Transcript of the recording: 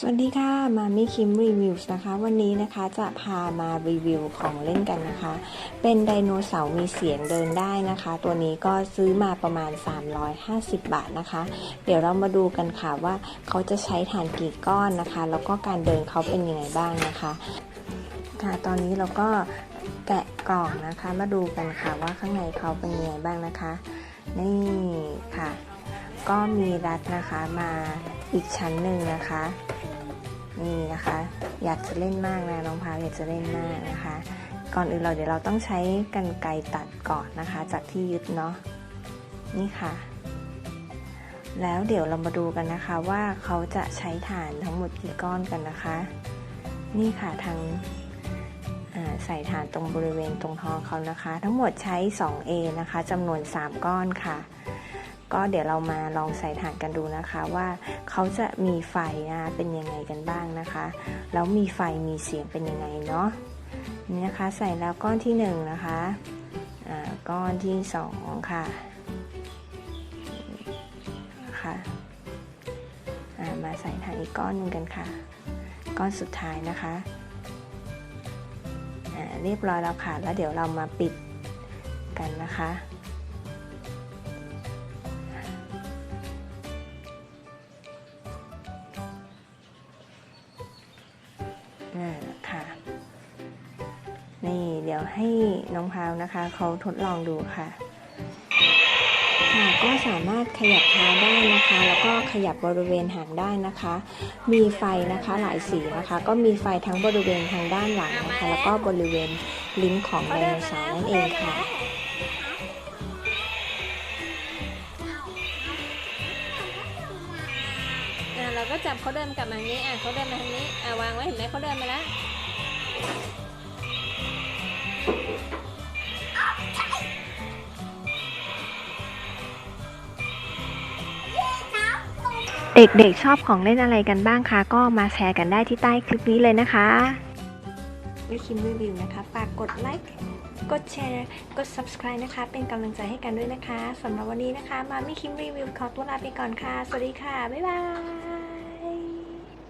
สวัสดีค่ะ มามิคิมรีวิวส์นะคะ วันนี้นะคะจะพามารีวิวของเล่นกันนะคะ เป็นไดโนเสาร์มีเสียงเดินได้นะคะ ตัวนี้ก็ซื้อมาประมาณ 350 บาทนะคะ เดี๋ยวเรามาดูกันค่ะว่าเขาจะใช้ฐานกี่ก้อนนะคะ แล้วก็การเดินเขาเป็นยังไงบ้างนะคะ ค่ะ ตอนนี้เราก็แกะกล่องนะคะ มาดูกันค่ะว่าข้างในเขาเป็นยังไงบ้างนะคะ นี่ค่ะ ก็มีรัดนะคะมา อีกชั้นหนึ่งนะคะ นี่นะคะ อยากจะเล่นมากนะน้องพาวอยากจะเล่นมากนะคะ ก่อนอื่นเราเดี๋ยวเราต้องใช้กันไกตัดก่อนนะคะ จากที่ยึดเนาะนี่ค่ะ แล้วเดี๋ยวเรามาดูกันนะคะว่าเขาจะใช้ฐานทั้งหมดกี่ก้อนกันนะคะ นี่ค่ะทางใส่ฐานตรงบริเวณตรงท้องเขานะคะ ทั้งหมดใช้ 2A นะคะจำนวน 3 ก้อนค่ะ ก็เดี๋ยวเรามาลองใส่ฐานกันดูนะคะว่าเขาจะมีไฟนะเป็นยังไงกันบ้างนะคะแล้วมีไฟมีเสียงเป็นยังไงเนาะนี่นะคะใส่แล้วก้อนที่หนึ่งนะคะก้อนที่สองค่ะค่ะมาใส่ฐานอีกก้อนหนึ่งกันค่ะ ก้อนสุดท้ายนะคะอ่าเรียบร้อยแล้วค่ะ แล้วเดี๋ยวเรามาปิดกันนะคะ อ่าค่ะ นี่เดี๋ยวให้น้องพาวนะคะเขาทดลองดูค่ะค่ะก็สามารถขยับเท้าได้นะคะ แล้วก็ขยับบริเวณหางได้นะคะ มีไฟนะคะหลายสีนะคะ ก็มีไฟทั้งบริเวณทางด้านหลังนะคะ แล้วก็บริเวณลิ้นของไดโนเสาร์นั่นเองค่ะอะ เราก็จับเขาเดินกลับมาทางนี้อะเขาเดินมาทางนี้อะวางไว้เห็นไหมเขาเดินมาแล้วเด็กๆชอบของเล่นอะไรกันบ้างคะก็มาแชร์กันได้ที่ใต้คลิปนี้เลยนะคะวิคิมรีวิวนะคะฝากกดไลค์กดแชร์กด subscribe นะคะ เป็นกำลังใจให้กันด้วยนะคะสำหรับวันนี้นะคะ มามิคิมรีวิวขอตัวลาไปก่อนค่ะ สวัสดีค่ะ บ๊ายบาย